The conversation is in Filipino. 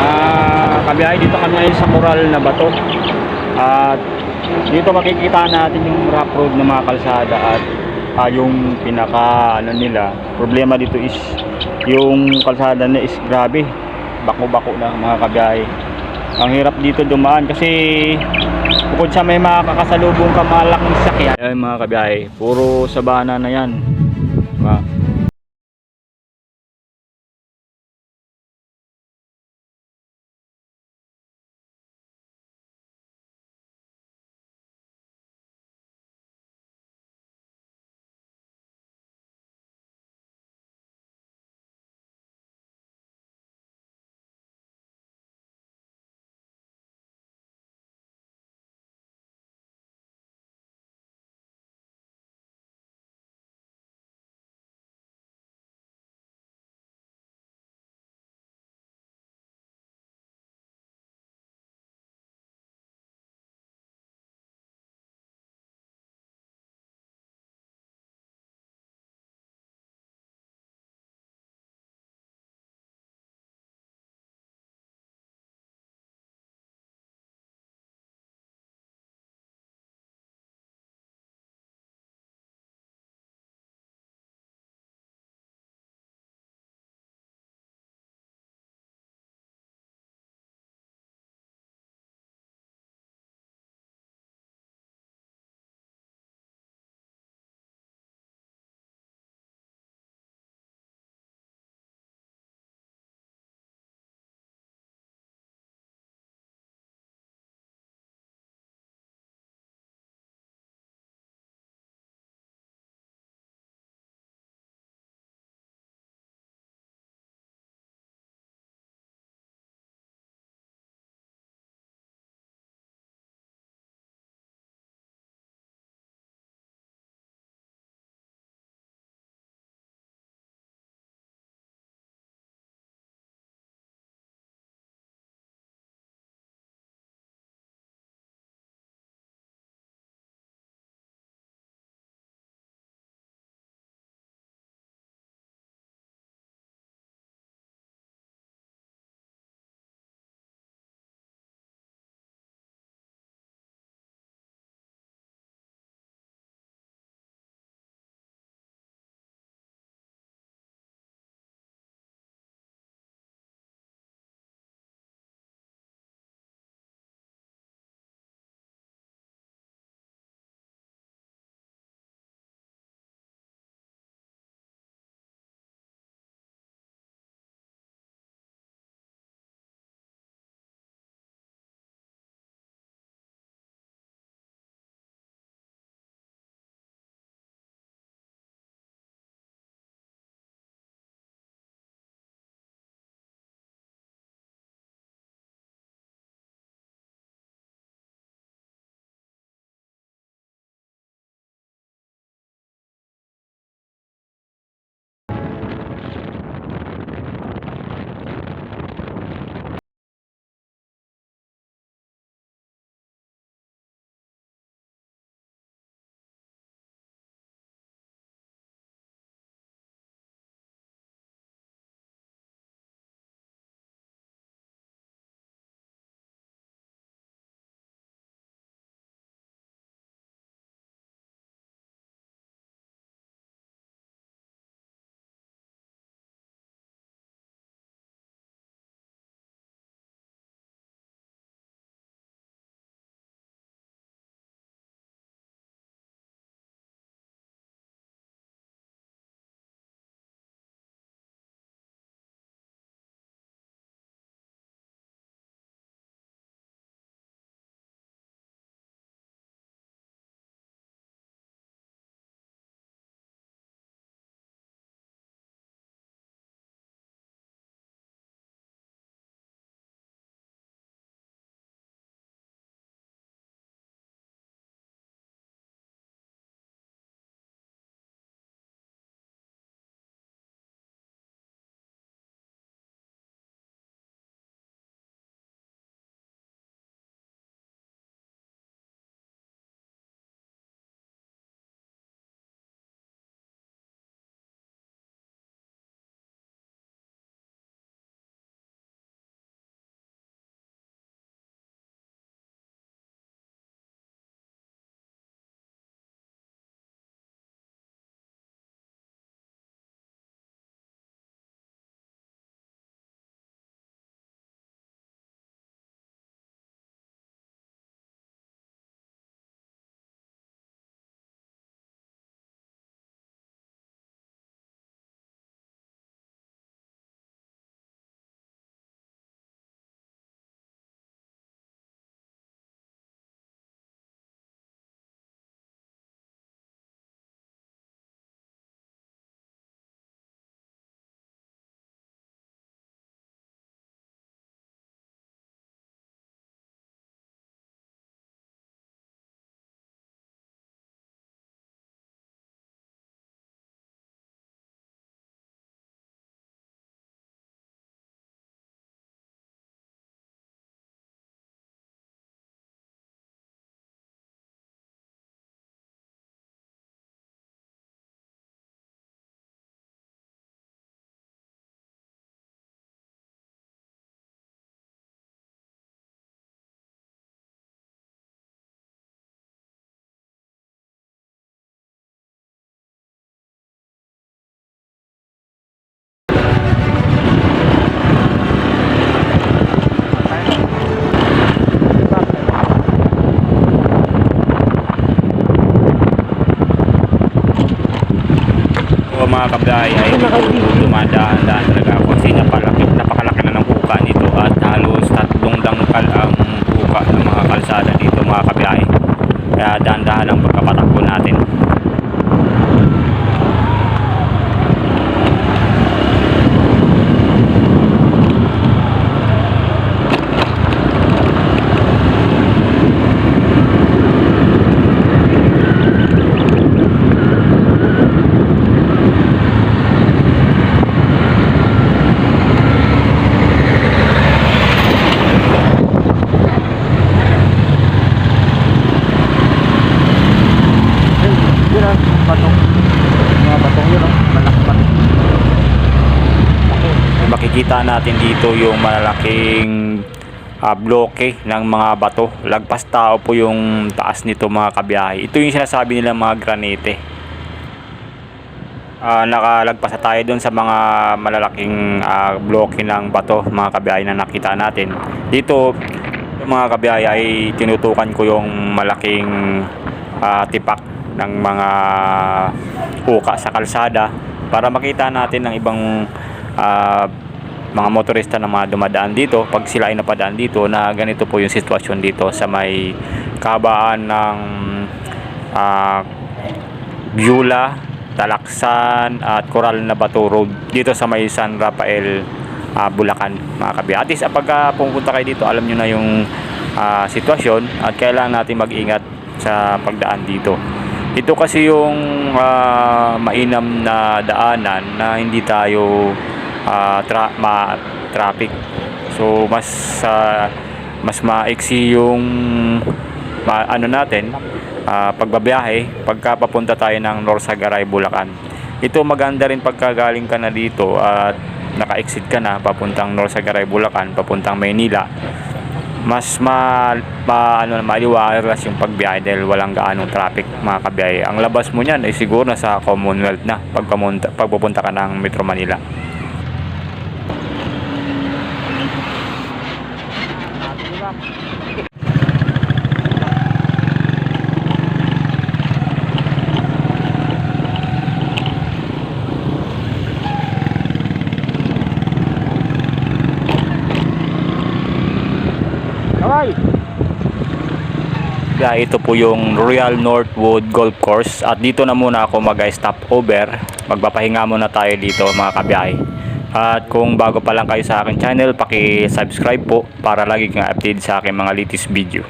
Ah, kabiyahe dito kami ngayon sa Moral na bato. At dito makikita natin yung rough road ng mga kalsada at ah, yung pinaka ano nila, problema dito is yung kalsada na is grabe. Bako-bako na mga kabiyahe. Ang hirap dito dumaan kasi bukod sa may makakasalubong ka malaking sakyan. Ayun mga kabiyahe, puro sabana na yan. Mga kabiyahe ay dumadaan-daan talaga ako kasi napalaki, napakalaki na ng uka nito at halos tatlong dangkal ang uka ng mga kalsada dito mga kabiyahe. Kaya dahan-dahan ang pagkapatakbo natin. Makikita natin dito yung malalaking ah, bloke ng mga bato. Lagpas tao po yung taas nito mga kabiyahe. Ito yung sinasabi nila mga granite. Ah, nakalagpas na tayo doon sa mga malalaking ah, bloke ng bato mga kabiyahe na nakita natin. Dito mga kabiyahe ay tinutukan ko yung malaking ah, tipak ng mga uka sa kalsada para makita natin ng ibang ah, mga motorista na mga dumadaan dito pag sila ay napadaan dito na ganito po yung sitwasyon dito sa may kabaan ng ah, Beulah, Talaksan at Coral na Bato Road dito sa may San Rafael ah, Bulacan mga kabi. At least ah, pumunta kayo dito alam nyo na yung ah, sitwasyon at kailangan natin mag-ingat sa pagdaan dito. Ito kasi yung ah, mainam na daanan na hindi tayo ah, tra- ma traffic. So mas ah, mas maiksi yung ma- ano natin ah, pagbabiyahe pagka papunta tayo ng Norsagaray, Bulacan. Ito maganda rin pagka galing ka na dito at naka-exit ka na papuntang Norsagaray, Bulacan, papuntang Maynila. Mas ma, ma ano maliwalas yung pagbiyahe dahil walang gaanong traffic mga kabiyahe. Ang labas mo niyan ay siguro na sa Commonwealth na pag pamunta, pag pupunta ka ng Metro Manila. Kaya ito po yung Royal Northwood Golf Course at dito na muna ako mag-stop over. Magpapahinga muna tayo dito mga kabiyahe. At kung bago pa lang kayo sa akin channel, paki-subscribe po para lagi kang update sa aking mga latest video.